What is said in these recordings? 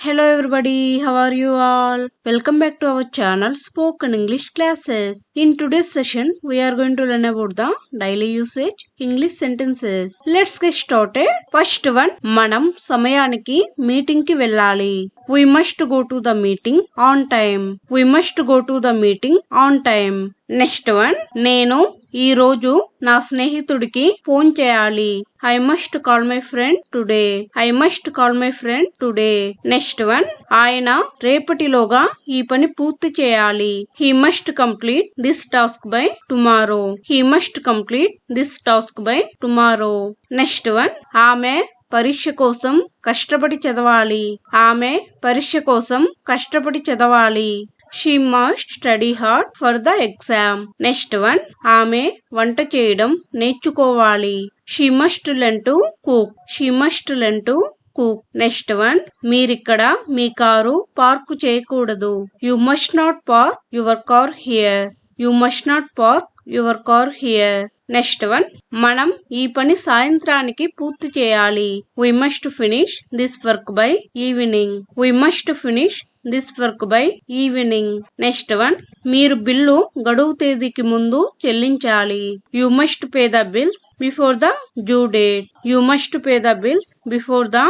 Hello everybody how are you all welcome back to our channel spoken English classes in today session we're going to learn about the daily usage English sentences let's get start first one మనం సమయానికి మీటింగ్కి వెళ్ళాలి we must go to the meeting on time we must go to the meeting on time next one నేను ఈ రోజు నా స్నేహితుడికి phone చేయాలి. I must call my friend today I must call my friend today next one ఆయన రేపటిలోగా ఈ పని పూర్తి చేయాలి. He must complete this task by tomorrow he must complete this task by tomorrow next one ఆమె పరీక్ష కోసం కష్టపడి చదవాలి. ఆమె పరీక్ష కోసం కష్టపడి చదవాలి. She must study hard for the exam next one ఆమె వంట చేయడం నేర్చుకోవాలి. She must learn to cook she must learn to cook next one మీరిక్కడ మీ కారు పార్కు చేయకూడదు. You must not park your car here you must not park your car here next one మనం ఈ పని సాయంత్రానికి పూర్తి చేయాలి. We must finish this work by evening we must finish this work by evening. Next one మీరు bill గడువు తేదీకి ముందు చెల్లించాలి. You must pay the bills before the due date. You must pay the bills before the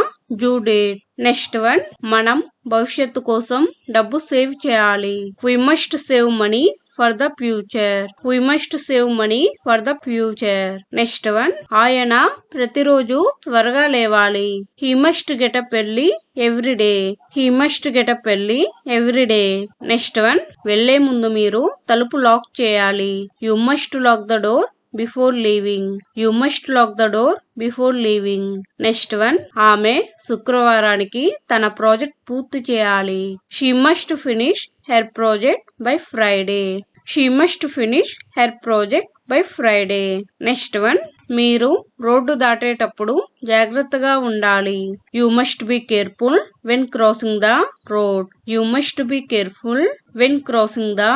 due date. Next one మనం భవిష్యత్తు కోసం డబ్బు save చేయాలి. We must save money for the future we must save money for the future next one ఆయన ప్రతిరోజు త్వరగా లేవాలి. He must get up up early every day he must get up up early every day next one వెళ్ళే ముందు మీరు తలుపు lock చేయాలి. You must lock the door before leaving you must lock the door before leaving next one ఆమె శుక్రవారానికి తన project పూర్తి చేయాలి. She must finish her project by Friday she must finish her project by Friday. Next one. మీరు road దాటేటప్పుడు జాగ్రత్తగా ఉండాలి. You must be careful when crossing the road. You must be careful when crossing the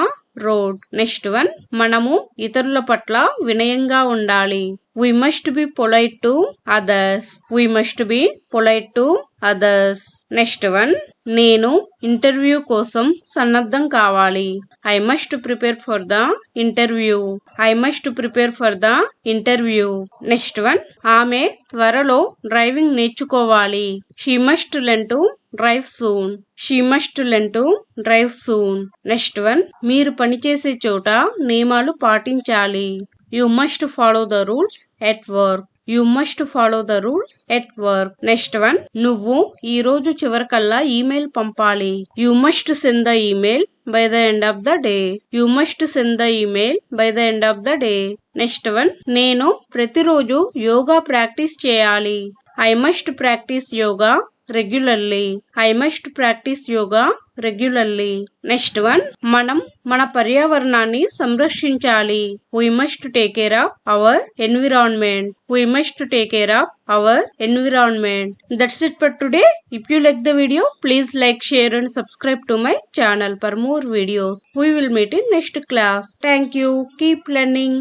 road. Next one. మనము ఇతరుల పట్ల వినయంగా ఉండాలి. We must be polite to others we must be polite to others next one. నేను interview కోసం సన్నద్ధం కావాలి. I must prepare for the interview I must prepare for the interview next one ఆమె త్వరలో డ్రైవింగ్ నేర్చుకోవాలి. She must learn to drive soon she must learn to drive soon next one మీరు పనిచేసే చోట నియమాలు పాటించాలి. You must follow the rules at work you must follow the rules at work next one నువ్వు ఈ రోజు చివరికల్లా ఈమెయిల్ పంపాలి. You must send the email by the end of the day you must send the email by the end of the day next one నేను ప్రతిరోజు yoga practice చేయాలి. I must practice yoga regularly I must practice yoga regularly next one మనం మన పర్యావరణాన్ని సంరక్షించాలి we must take care of our environment we must take care of our environment that's it for today if you like the video please like share and subscribe to my channel for more videos we will meet in next class thank you keep learning